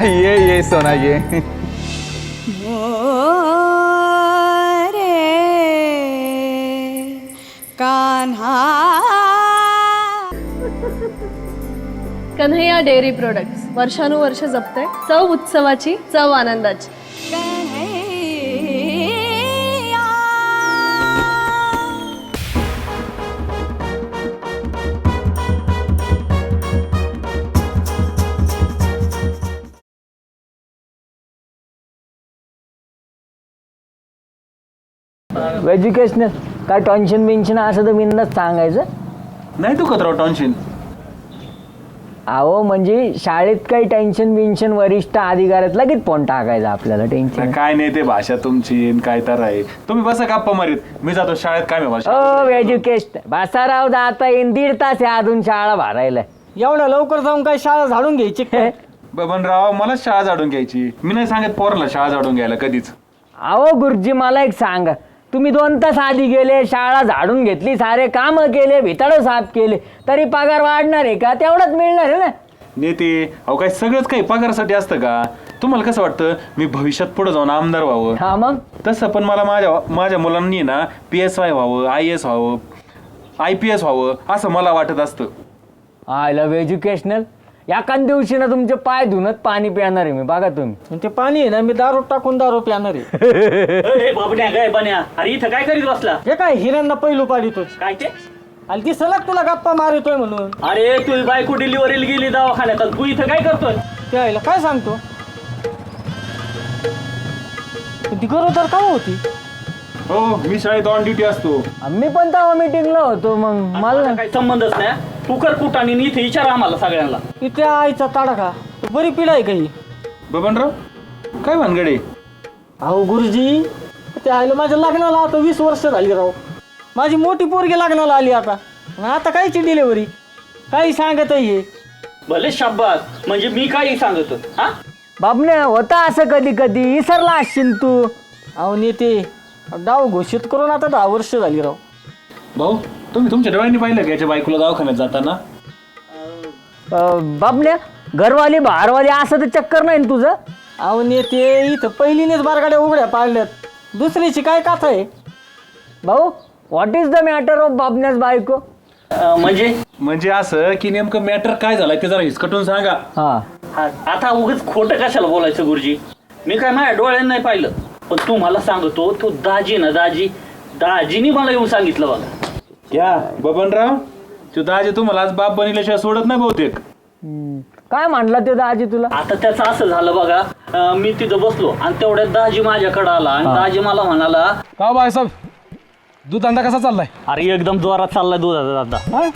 ये ये सोना ये। रे कान्हा। कन्हैया डेअरी प्रोडक्ट्स वर्षानुवर्ष जपते चव उत्सवाची चव आनंदाची. एज्युकेशनल काय टेन्शन बिन्शन असं तर बिंदाच सांगायचं. नाही दुखत राव टॉन्शिन अहो म्हणजे शाळेत काही टेन्शन बिन्शन वरिष्ठ अधिकाऱ्यात लगेच फोन टाकायचा आपल्याला टेन्शन काय नाही ते भाषा तुमची काय तर आहे. तुम्ही बसा गप्पा मारीत. मी जातो शाळेत काय मी ओ भाषा एज्युकेशन बासाराव जाता येईन दीड तास आहे अजून शाळा भरायला. एवढ्या लवकर जाऊन काय शाळा झाडून घ्यायची काय बबनराव मला शाळा झाडून घ्यायची. मी नाही सांगत पोराला शाळा झाडून घ्यायला कधीच. अहो गुरुजी मला एक सांगा. तुम्ही दोन तास आधी गेले शाळा झाडून घेतली सारे काम केले भितळ साफ केले. तरी पगार वाढणार आहे का? तेवढंच मिळणार आहे ना? नेते अहो काय सगळंच काही पगारासाठी असतं का? तुम्हाला कसं वाटतं? मी भविष्यात पुढे जाऊन आमदार व्हावं. हा मग? तसं पण मला माझ्या माझ्या मुलांनी ना पी एस वाय व्हावं आय एस व्हावं आय पी एस व्हावं असं मला वाटत असतं. आय लव्ह एज्युकेशनल एकाच दिवशी ना तुमचे पाय धुनत पाणी पिणार आहे मी बघा तुम्ही. आणि ते पाणी आहे ना मी दारू टाकून दारू प्याणार आहे. ए काय बन्या अरे इथं काय करीत बसला? हे काय हिऱ्यांना पहिलू पाडितोय काय ते? आणि ती सलग तुला गप्पा मारितोय म्हणून. अरे तुझी बायको डिलिव्हरीला गेली दवाखान्यात आणि तू इथं काय करतोय? ते आईला काय सांगतो? ती गरोदर का होती? हो मी शाळेत ऑन ड्युटी असतो. मी पण तेव्हा मिटिंगला होतो मग मला मला काही संबंधच नाही तू कर आणि इथे विचार आम्हाला सगळ्यांना. इथे आईचा ताडका बरी पिढा आहे काही बबनराव काय भानगडे अहो गुरुजी ते आईला माझ्या लग्नाला आता वीस वर्ष झाली राव. माझी मोठी पोरगी लग्नाला आली आता. आणि आता कायची डिलेवरी काही सांगत आहे भले शाब्बास म्हणजे मी काही सांगतो हा? बाबने होता असं कधी कधी विसरला असशील तू. अहो नेते डाव घोषित करून आता दहा वर्ष झाली राव. भाऊ तुम्ही तुमच्या डोळ्यांनी पाहिलं का याच्या बायकोला दवाखान्यात जाताना? अं, बाबने घरवाली बाहेरवाली असं तर चक्कर नाही ना तुझं? अहो नेते इथं पहिलीनेच बारगाड्या उघड्या पाडल्यात. दुसरीची काय कथा आहे? भाऊ what is the matter of बाबण्यास बायको? अं, म्हणजे? म्हणजे असं की नेमकं मॅटर काय झालंय ते जरा हिसकटून सांगा. हा. हा, आता उगाच खोटं कशाला बोलायचं गुरुजी? मी काय माझ्या डोळ्यांनी नाही पाहिलं. पण तू मला सांगतो तू दाजी ना दाजी दाजीनी मला येऊन सांगितलं बघा. क्या बबनराव तो दाजी तुम्हाला आज बाप बनिल्याशिवाय सोडत नाही बहुतेक. हम्म. काय म्हणला ते दाजी तुला? आता त्याचं असं झालं बघा अं, मी तिथं बसलो आणि तेवढ्यात दाजी माझ्याकडे आला आणि दाजी मला म्हणाला का बायसाहेब दूध धंदा कसा चाललाय? अरे एकदम जोरात चाललाय दुधाचा दादा हा?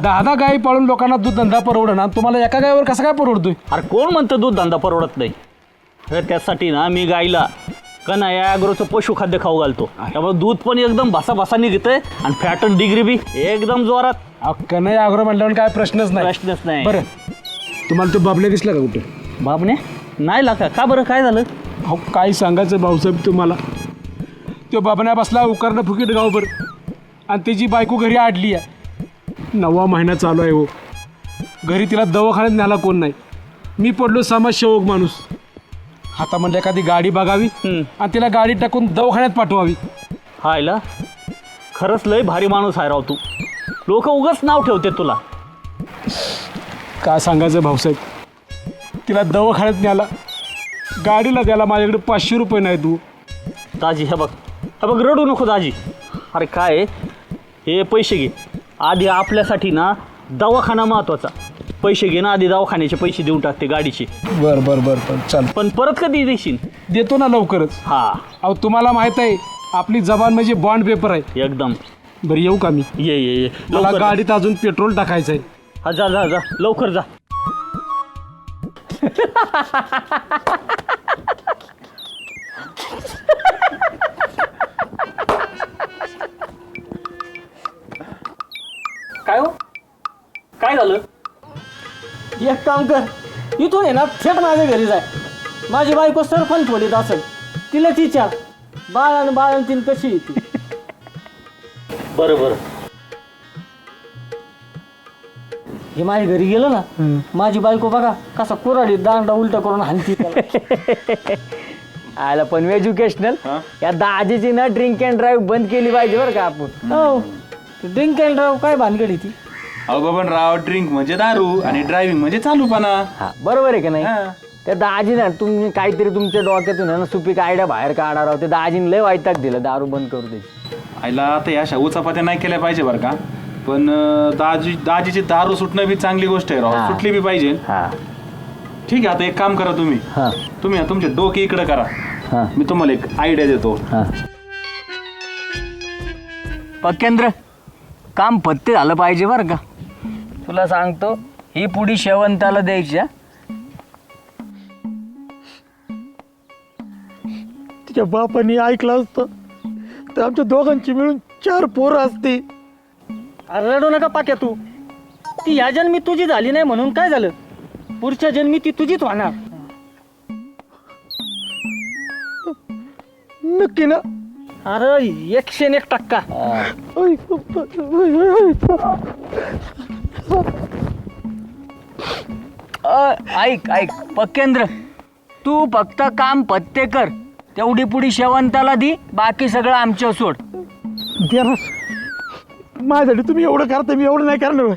दहा दहा गाई पाळून लोकांना दूध धंदा परवडणार तुम्हाला एका गायीवर कसा काय परवडतोय? अरे कोण म्हणतं दूध धंदा परवडत नाही? तर त्यासाठी ना मी गाईला कना या अॅग्रोचं पशुखाद्य खाऊ घालतो. त्यामुळे दूध पण एकदम भासा भासा निघतंय आणि फॅटन डिग्री बी एकदम जोरात. अक्का नाही आग्रह म्हटल्यावर काय प्रश्नच नाही. प्रश्नच नाही. बरं. तुम्हाला तो बाबले दिसला का कुठे? बाबने नाही लागा का बरं? काय झालं? अहो काय सांगायचं भाऊसाहेब तुम्हाला? तो बाबण्या बसला उकरणं फुकीट गावभर. आणि त्याची बायको घरी आडली आहे. नववा महिना चालू आहे हो. घरी तिला दवाखान्यात न्यायला कोण नाही. मी पडलो समाजसेवक माणूस. आता म्हणलं एखादी गाडी बघावी हम्म. आणि तिला गाडी टाकून दवाखान्यात पाठवावी. हायला खरंच लय भारी माणूस आहे राव तू. लोक उगाच नाव ठेवते तुला. काय सांगायचं भाऊसाहेब? तिला दवाखान्यात न्याला गाडीला द्यायला माझ्याकडे पाचशे रुपये नाही तू दाजी हे बघ. हे बघ रडू नको दाजी. अरे काय आहे? हे पैसे घे. आधी आपल्यासाठी ना दवाखाना महत्त्वाचा. पैसे घे ना आधी दवाखान्याचे पैसे देऊन टाकते गाडीचे. बर बर बर बर. चल. पण परत कधी देशील? देतो ना लवकरच. हा. अहो तुम्हाला माहीत आहे आपली जबान म्हणजे बॉन्ड पेपर आहे. एकदम. बरं येऊ का मी? ये ये ये. मला लवकर. गाडीत अजून पेट्रोल टाकायचं आहे. हा जा जा जा. लवकर जा. काय हो? काय झालं? एक काम कर इथून आहे ना थेट माझ्या घरी जाय. माझी बायको सरपंच थोडीत असेल तिला तिच्या बाळान बाळान तीन कशी येते? बरं बरं. हे माझ्या घरी गेलं ना माझी बायको बघा कसा कुराडी दांडा उलटा करून त्याला. आला पण एज्युकेशनल या दाजीची ना ड्रिंक अँड ड्राईव्ह बंद केली पाहिजे बरं का आपण. हो. ड्रिंक अँड ड्राईव्ह काय भानगडी ती? अहो राव ड्रिंक म्हणजे दारू आणि ड्रायव्हिंग म्हणजे चालूपणा. हा बरोबर आहे का नाही? हा. त्या दाजी ना तुम्ही काहीतरी तुमच्या डोक्यातून आहे ना सुपीक आयडिया बाहेर काढा राव ते दाजीने लय वाईटाक दिलं दारू बंद करू द्यायची आईला आता या अशा उचापात्या नाही केल्या पाहिजे बरं का. पण अं, दाजी दाजीची दारू सुटणं बी चांगली गोष्ट आहे हा. राव सुटली बी पाहिजे. हा. ठीक आहे आता एक काम करा तुम्ही. हा. तुम्ही ना तुमचे डोके इकडे करा. हा. मी तुम्हाला एक आयडिया देतो. हा. पक्केंद्र काम पत्ते झालं पाहिजे बरं का? तुला सांगतो ही पुडी शेवंताला द्यायची हा? तिच्या बापाने ऐकलं असतं. तर आमच्या दोघांची मिळून चार पोरं असते. रडू नका पाक्या तू. ती या जन्मी तुझी झाली नाही म्हणून काय झालं? पुढच्या जन्मी ती तुझीच होणार. नक्की ना? अरे एकशे एक टक्का. अ, ऐक ऐक. पक्केंद्र तू फक्त काम पत्ते कर. तेवढी पुडी शेवंताला दी बाकी सगळं आमच्या सोड. देणार माझ्यासाठी तुम्ही एवढं करता मी एवढं नाही करणार.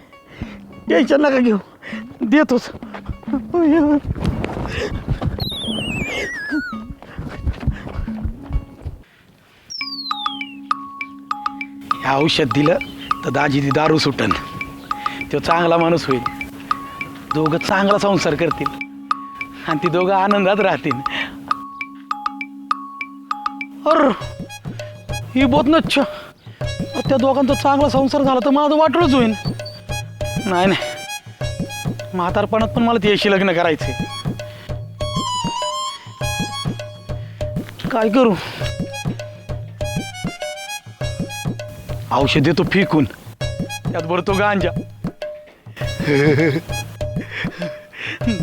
टेन्शन नका घेऊ. देतोच. हे औषध दिलं तर दाजी ती दारू सुटन. तो चांगला माणूस होईल. दोघं चांगला संसार करतील. आणि ती दोघं आनंदात राहतील. अर ही बोत नच्छ. त्या दोघांचा चांगला संसार झाला तर माझं वाटलंच होईल नाही नाही. म्हातारपणात पण मला त्याशी लग्न करायचे काय करू? औषध देतो फेकून त्यात भरतो गांजा.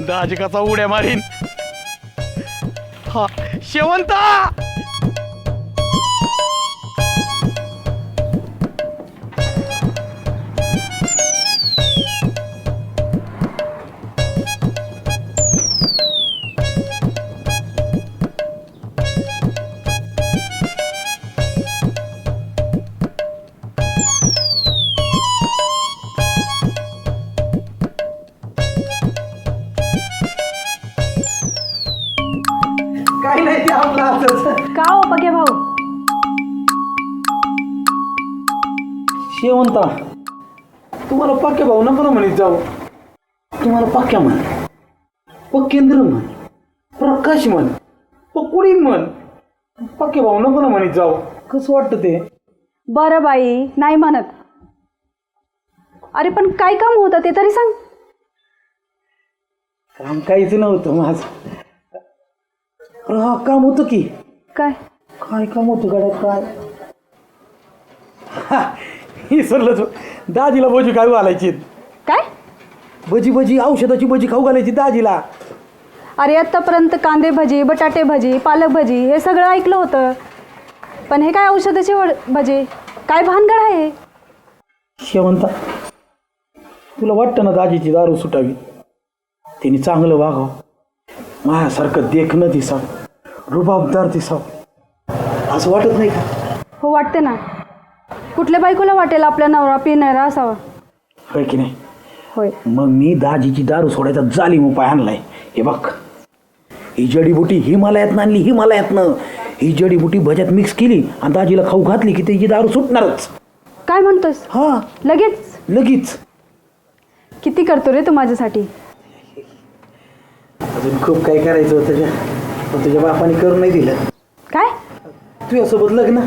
दाजकाचा उड्या मारीन. हा शेवंता! पाक्या म्हण. पकेंद्र म्हण. प्रकाश म्हण. पकुडी म्हण. पाक्या भाऊ नको ना म्हणत जाऊ. कसं वाटतं ते? बरं बाई नाही म्हणत. अरे पण काय काम होतं ते तरी सांग. काम काहीच नव्हतं माझं. अरे हा काम होतं की. काय? काय काम होतं गाड्यात काय? हा, विसरलंच दाजीला भजी खाऊ घालायची काय भजी भजी औषधाची भजी खाऊ घालायची दाजीला. अरे आत्तापर्यंत कांदे भजी बटाटे भजी पालक भजी हे सगळं ऐकलं होतं. पण हे काय औषधाचे वड- भजी? काय भानगड आहे शेवंता तुला वाटतं ना दाजीची दारू सुटावी? तिने चांगलं वागावं. माझ्यासारखं देखणं दिसावं. रुबाबदार दिसावं. असं वाटत नाही का? हो वाटते ना. कुठल्या बायकोला वाटेल आपला नवरा पिणारा असावा? होय की नाही? होय. मग मी दाजीची दारू सोडायचा जालीम उपाय आणलाय. हे बघ. ही जडीबुटी हिमालयातनं आणली हिमालयातनं. ही जडीबुटी भज्यात मिक्स केली आणि दाजीला खाऊ घातली की त्याची दारू सुटणारच. काय म्हणतोस? हा. लगेच? लगेच. किती करतो रे तू माझ्यासाठी? अजून खूप काय करायचं होतं का पण तुझ्या बापाने करून नाही दिलं. काय? तुझ्यासोबत लग्न.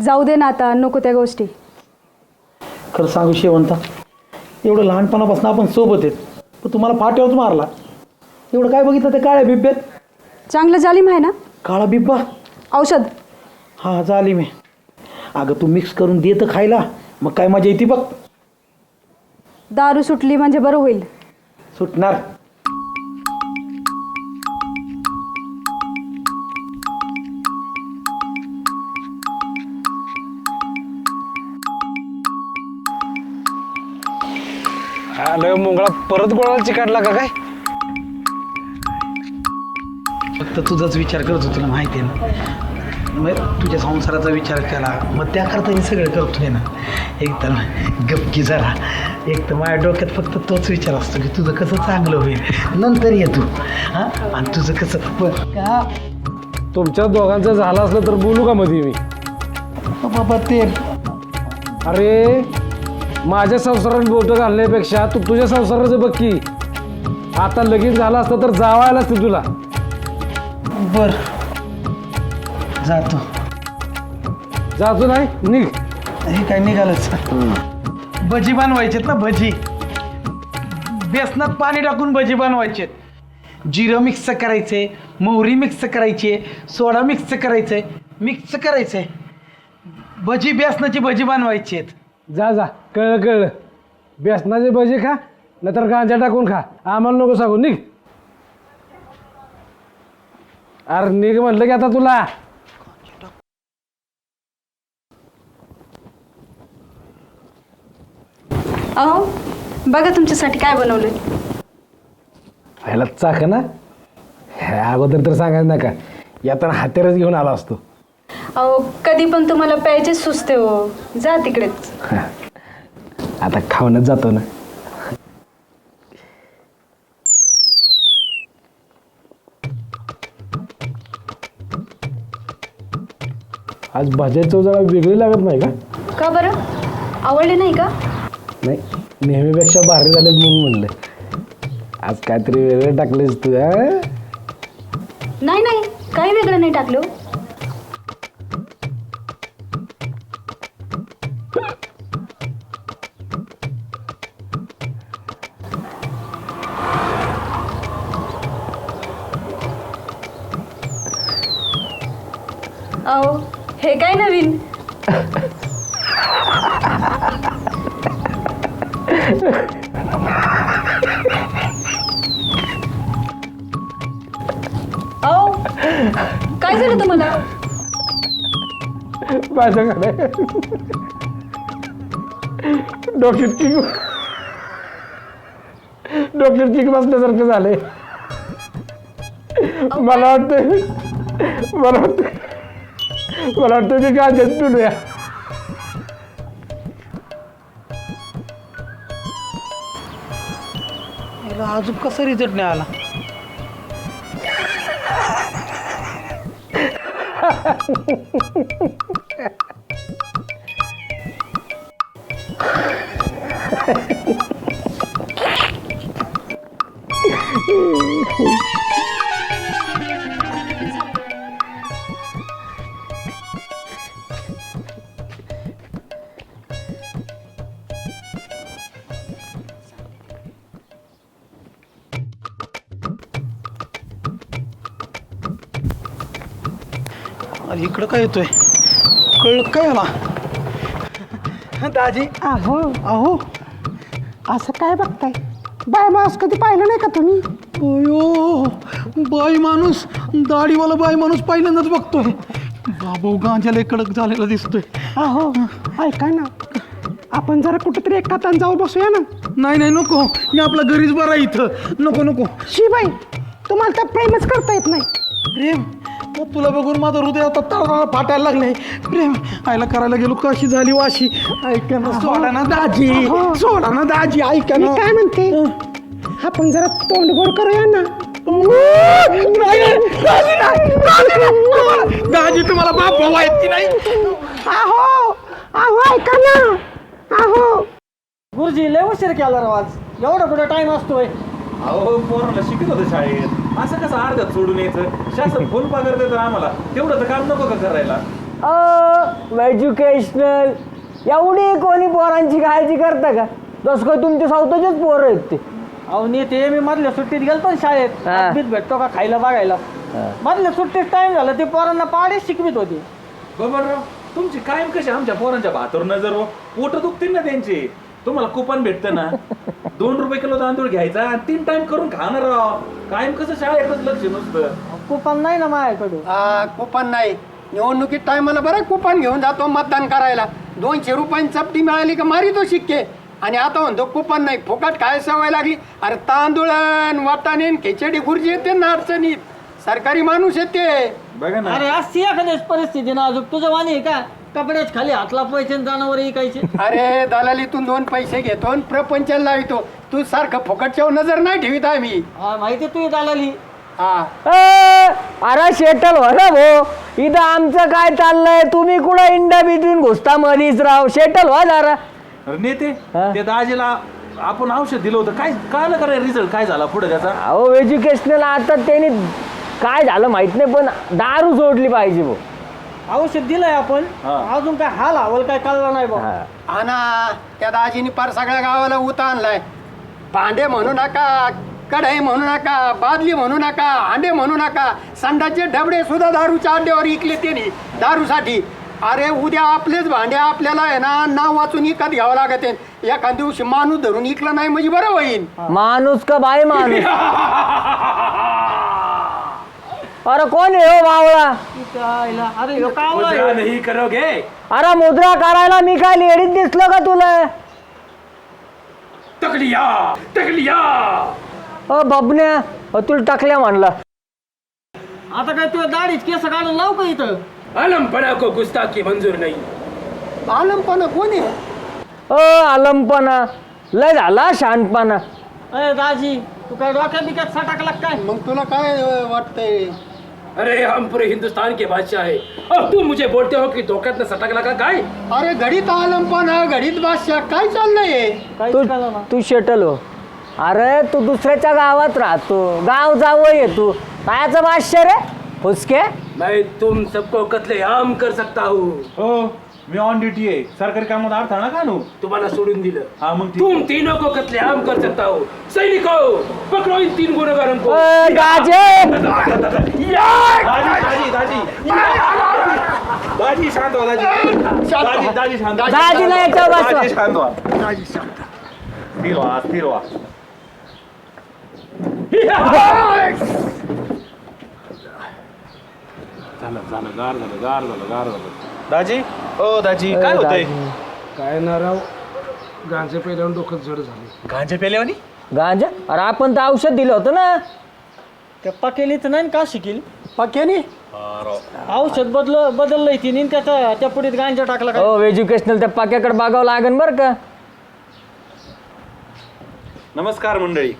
जाऊ दे ना आता नको त्या गोष्टी. खरं सांगू शेवंता एवढं लहानपणापासून आपण सोबत आहेत. पण तुम्हाला फाट्यावरच मारला. एवढं काय बघितलं ते काळ्या बिब्यात चांगलं जालीम आहे ना? काळा बिब्बा? औषध. हा झाली मी अगं तू मिक्स करून देतं खायला. मग काय मजा येते बघ. दारू सुटली म्हणजे बरं होईल. सुटणार. आलोय मुंगळा परत गोळाला चिकाटला का काय? फक्त तुझाच विचार करत होतो तुला माहिती आहे ना? मग तुझ्या संसाराचा विचार केला मग त्याकरता मी सगळं करतोय ना? एक तर गपकी जरा एक तर माझ्या डोक्यात फक्त तोच विचार असतो की तुझं कसं चांगलं होईल? नंतर ये तू हां? आणि तुझं कसं पण का? तुमच्या दोघांचं झालं असलं तर बोलू का मध्ये मी? बाबा ते अरे माझ्या संसारात बोटं घालण्यापेक्षा तू तुझ्या संसाराचं बघ की. आता लगीन झालं असतं तर जावायला असतं तुला. बर. जातो. जातो नाही निघ. हे काय निघालच. भजी बनवायचेत ना भजी. बेसनात पाणी टाकून भजी बनवायचेत. जिरं मिक्स करायचे मोहरी मिक्स करायची सोडा मिक्स करायचंय मिक्स करायचंय. भजी बेसनाची भजी बनवायची आहेत जा जा. कळलं कळलं. बेसनाचे भजे खा नाहीतर गांजा टाकून खा. आम्हाला नको सांगू निघ. अरे निघ म्हणलं की आता तुला. अहो बघा तुमच्यासाठी काय बनवलंय. ह्याला चाक ना. ह्या अगोदर तर सांगायचं नका. येताना हातेरच घेऊन आला असतो. अहो कधी पण तुम्हाला प्यायचे सुचते हो. जा तिकडेच. आता खाऊनच जातो ना. आज भाज्याची चव जरा वेगळी लागत नाही का? का बरं? आवडले नाही का? नाही नेहमीपेक्षा भारी झालेत म्हणून म्हणलं. आज काहीतरी वेगळं टाकलेस तू हा? नाही नाही काही वेगळं नाही टाकलं हो. अहो काय झालं तुम्हाला? माझ्याकडे डोक्यात किक डोक्यात किक बसल्यासारखं झालंय. मला वाटतं मला वाटतं मला वाटतं मी गांजात पिलूया. अजून कसा रिझल्ट नाही आला काय येतोय कळलं काय आला दाजी. अहो. अहो. असं काय बघताय? बाय मास कधी पाहिलं नाही का तुम्ही? अयो बाई माणूस. दाढीवाला बाई माणूस पहिल्यांदाच बघतोय. बाबू गांजाला कडक झालेला दिसतोय. अहो ऐका ना. आपण जरा कुठेतरी एका ताण जाऊ बसूया ना? नाही नाही नको. मी आपला घरीच बरा इथं. नको नको. शिबाई तुम्हाला तर प्रेमच करता येत नाही. प्रेम? तुला बघून माझं हृदय आता तळतळ फाटायला लागलंय. प्रेम आईला करायला गेलो कशी झाली वाशी? ऐका ना सोडा ना दाजी. सोडा ना दाजी ऐका मी ना काय म्हणते? आपण जरा तोंड गोड करूया ना. नाही, नाही, दाजी नाही, दाजी नाही. तुम्हाला- दाजी तुम्हाला बाप भाऊ आहेत की नाही? अहो अहो ऐका ना. अहो. गुरुजी लय उशीर केला राव आज. एवढा कुठं टाइम असतोय. अहो पोरांना शिकत होतं शाळेत. असं कसं अर्ध्यात सोडून यायचं? शासन फुल पगार देतं आम्हाला. तेवढं तर काम नको का करायला? एज्युकेशनल एवढी कोणी पोरांची काळजी करता का? जसं काय तुमचे स्वतःचेच पोरं आहेत ते. अहो नेते मी मधल्या सुट्टीत गेलतो ना शाळेत. हा. भेटतो का खायला बघायला. मधल्या सुट्टीत टाइम झाला ते पोरांना पाडेच शिकवित होते. बाबाराव तुमची कायम कशी आमच्या पोरांच्या भातावर नजर हो. पोट दुखतील ना त्यांचे. तुम्हाला कुपन भेटतं ना? दोन रुपये किलो तांदूळ घ्यायचा आणि तीन टाइम करून खाणार राव कायम कसं शाळेतच लक्ष नसतं. कुपन नाही ना माझ्याकडं हा कुपन नाही. निवडणुकीत टायमाला बरं कुपन घेऊन जातो मतदान करायला. दोनशे रुपयांची चपटी मिळाली का मारी तो शिक्के. आणि आता म्हणतो कुपन नाही. फुकट काय सवय लागली. अरे तांदूळ अन वाटाणे अन खिचडी खुर्ची येते ना अडचणीत. सरकारी माणूस येते. बघा ना. अरे असती एखाद्याच परिस्थिती ना अजून तुझं वाणी आहे का? कपड्याच खाली हातला पैसे जनावर इकायचे. अरे दलालीतून दोन पैसे घेतो आणि प्रपंचाला लावितो. तू सारखं फुकटच्या नजर नाही ठेवीत आहे मी हा माहिती तू दालाली? हा. ए, अरे शेटल हो ना भो इथं आमचं काय चाललंय? तुम्ही कुठं इंडा बितून घुसता मधीच राव? शेटल व्हा जरा अरे नेते हा? ते दाजीला आपण औषध दिलं होतं. काय काय करा रिझल्ट काय झाला पुढे त्याचा? अहो एज्युकेशनल आता त्यांनी काय झालं माहीत नाही पण दारू सोडली पाहिजे भाऊ औषध दिलंय आपण. हा. अजून काय हाल हवल काय कळलं नाही बा. हा. हा ना त्या दाजीनी पार सगळ्या गावाला उता आणलाय. भांडे म्हणू नका कढई म्हणू नका बादली म्हणू नका हांडे म्हणू नका. संडाचे डबडे सुद्धा दारूच्या अड्ड्यावर इकले त्यांनी दारूसाठी. अरे उद्या आपलेच भांडे आपल्याला आहे ना नाव वाचून इकत घ्यावं लागत आहे. एखाद दिवशी माणूस धरून इकला नाही म्हणजे बरं होईल माणूस का बाय माणूस? अरे कोण आहे हो मावळा? अरे ह्यो कावळा आहे. मुद्रा नाही करोगे? अरे मुद्रा करायला मी काय लेडीज दिसलो का तुला? तकलिया तकलिया. अ बबन्या अ, तुला टाकल्या म्हणला. आता काय तुझ्या दाढीच केस काढून लावू का इथं? आलमपणा को गुस्ताखी मंजूर नाही. आलमपणा कोणी अ आलमपणा. लय झाला शहाणपणा अरे दाजी तू काय डोक्यात बिक्यात सटाकला काय? मग तुला काय अं, वाटतंय? अरे हम पूरे हिंदुस्तान के बादशाह है। और तुम मुझे बोलते हो कि धोक्यात सटक लगा काय अरे घडीत आलमपणा घडीत बादशाह काय चाललंय तू तू शेटल हो। अरे तू दुसऱ्याच्या गावात राहतो गाव जावं ये तू. कायचं बादशा रे फुसके. मैं तुम सबको कत्ले आम कर सकता हूँ। हो। मी ऑन ड्युटी आहे. सरकारी कामात अडथळा ना कानू तुम्हाला सोडून दिलं. हा मग ठीक तुम तीनों को कत्ले आम कर सकता हूँ. सैनिकों पकड़ो इन तीन गुनहगारों को. अ, गाजे दाजी दाजी दाजी दाजी शांत व्हा दाजी दाजी दाजी शांत व्हा. दाजीला याच्यावर बसवा. दाजी शांत व्हा। दाजी शांत स्थिर व्हा स्थिर व्हा। झालं झालं गार झालं गार झालं गार झालं. दाजी? ओ दाजी काय होतंय? काय ना राव. गांजे पहिल्यावर डोकं जड झाले. गांजे पेल्यावानी? गांजा? अरे आपण तर औषध दिलं होतं ना. त्या पकेलीच नाही ना का शिकील? पक्यानी औषध बदल बदललंय तिने आणि त्याचा त्या पुढीत गांजा टाकला काय हो एज्युकेशनल त्या पाक्याकडे बघावं लागेल बरं का. नमस्कार मंडळी.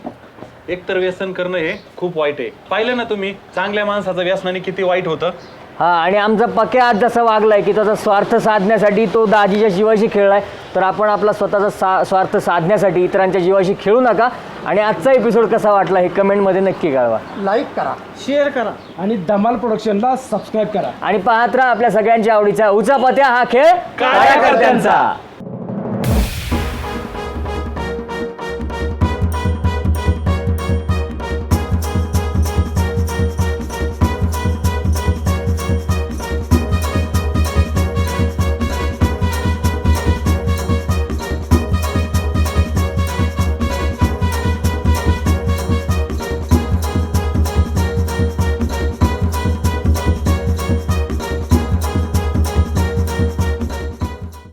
एकतर व्यसन करणं हे खूप वाईट आहे. पाहिलं ना तुम्ही चांगल्या माणसाचं व्यसनाने किती वाईट होतं. हा आणि आमचा पक्या आज जसा वागलाय की त्याचा स्वार्थ साधण्यासाठी तो दाजीच्या जीवाशी खेळलाय तर आपण आपला स्वतःचा सा स्वार्थ साधण्यासाठी इतरांच्या जीवाशी खेळू नका. आणि आजचा एपिसोड कसा वाटला हे कमेंटमध्ये नक्की कळवा. लाईक करा शेअर करा आणि धमाल प्रोडक्शनला सबस्क्राईब करा. आणि पाहत राहा आपल्या सगळ्यांच्या आवडीचा उचापत्या हा खेळ कार्यकर्त्यांचा.